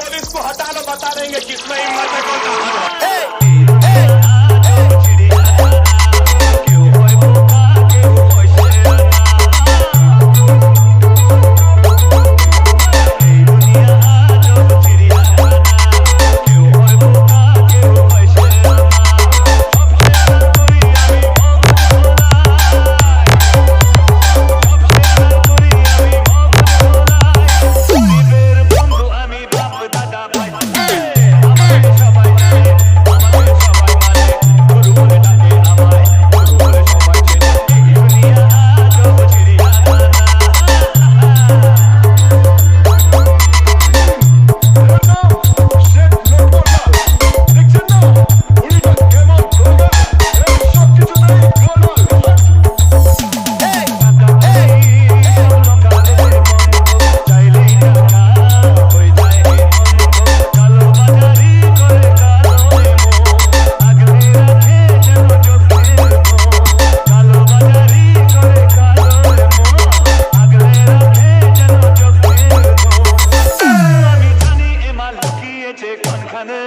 police को हटाना बता देंगे किसमें हिम्मत है कौन सा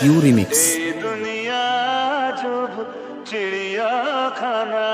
কিউ রিমিক্স চিড়িয়াখানা